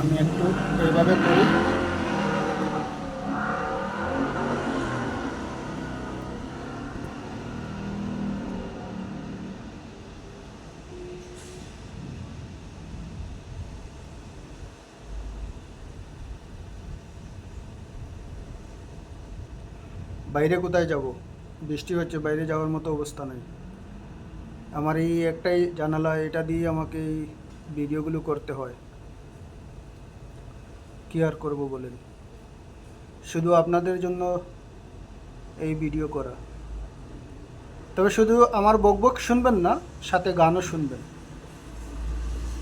আমি একটু এইভাবে করি। বাইরে কোথায় যাব? বৃষ্টি হচ্ছে, বাইরে যাওয়ার মতো অবস্থা নেই। আমার এই একটাই জানালা, এটা দিয়ে আমাকে এই ভিডিওগুলো করতে হয়। কি আর করব বলেন? শুধু আপনাদের জন্য এই ভিডিও করা। তবে শুধু আমার বকবক শুনবেন না, সাথে গানও শুনবেন।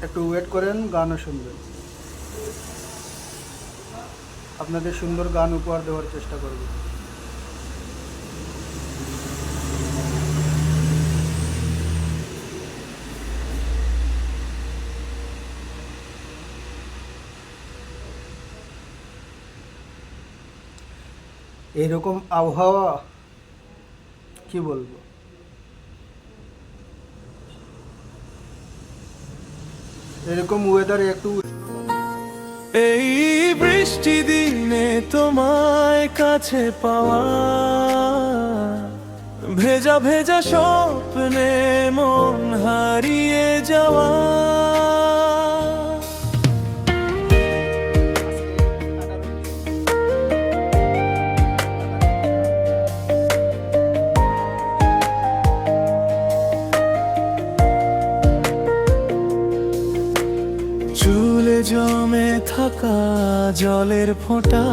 একটু ওয়েট করেন, গানও শুনবেন। আপনাদের সুন্দর গান উপহার দেওয়ার চেষ্টা করব। এরকম আবহাওয়া কি বলব? এরকম ওয়েদারে একটু এই বৃষ্টি দিনে তোমায় কাছে পাওয়া, ভেজা ভেজা স্বপ্নে মন হারিয়ে যাওয়া। জমে থাকা জলের ফোঁটা।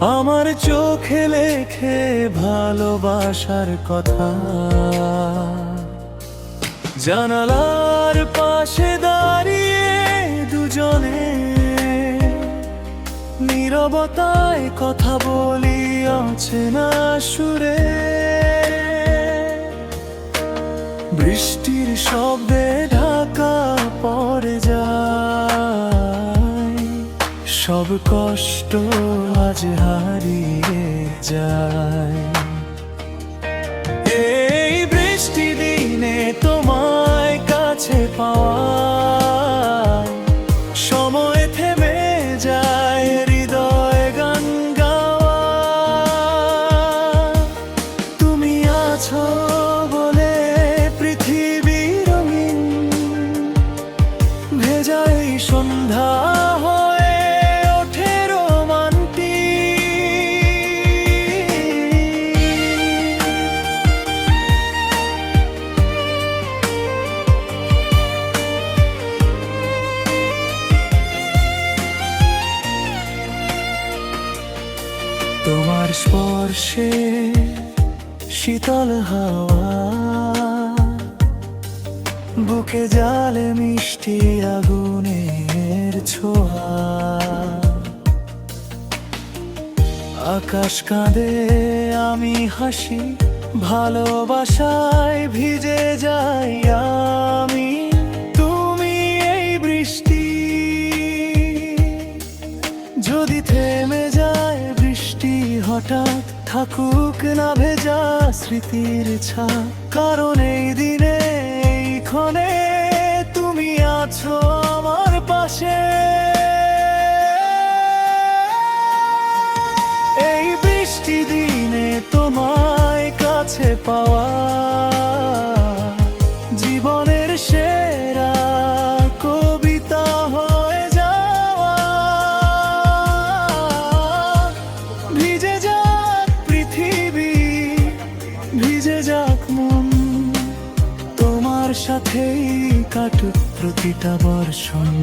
আমার চোখে লেখে ভালোবাসার কথা। জানালার পাশে দাঁড়িয়ে দুজনে নীরবতায় কথা বলি অচেনা সুরে। বৃষ্টির শব্দে সব কষ্ট আজ হারিয়ে যায়। এই বৃষ্টি দিনে তোমায় কাছে পাওয়া স্পর্শে শীতল হাওয়া, বুকে জালে মিষ্টি আগুনের ছোঁয়া। আকাশ কাঁদে, আমি হাসি, ভালোবাসায় ভিজে যাই আমি। থাকুক না ভেজা স্মৃতির ছা কারণ এই দিনে, এই ক্ষণে তুমি আছো আমার পাশে। এই বৃষ্টি দিনে তোমায় কাছে পাওয়া সাথেই কাটুক প্রতিটা বর্ষণ।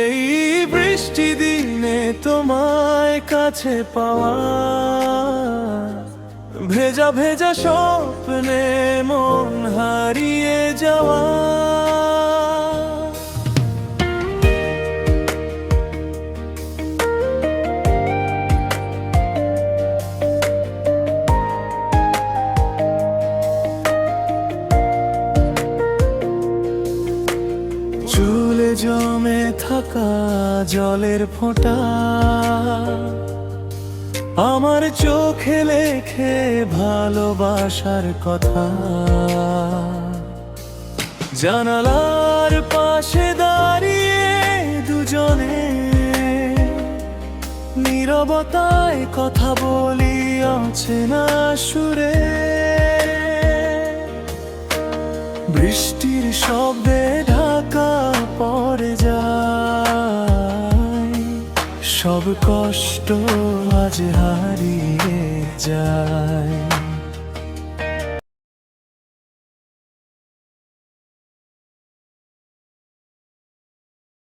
এই বৃষ্টি দিনে তোমায় কাছে পাওয়া, ভেজা ভেজা স্বপ্নে মন হারিয়ে যাওয়া। থাকা জলের ফোঁটা। আমার চোখে লেখে ভালোবাসার কথা। জানালার পাশে দাঁড়িয়ে দুজনে নীরবতায় কথা বলি অচেনা সুরে। বৃষ্টির শব্দে সব কষ্ট আজ হারিয়ে যায়।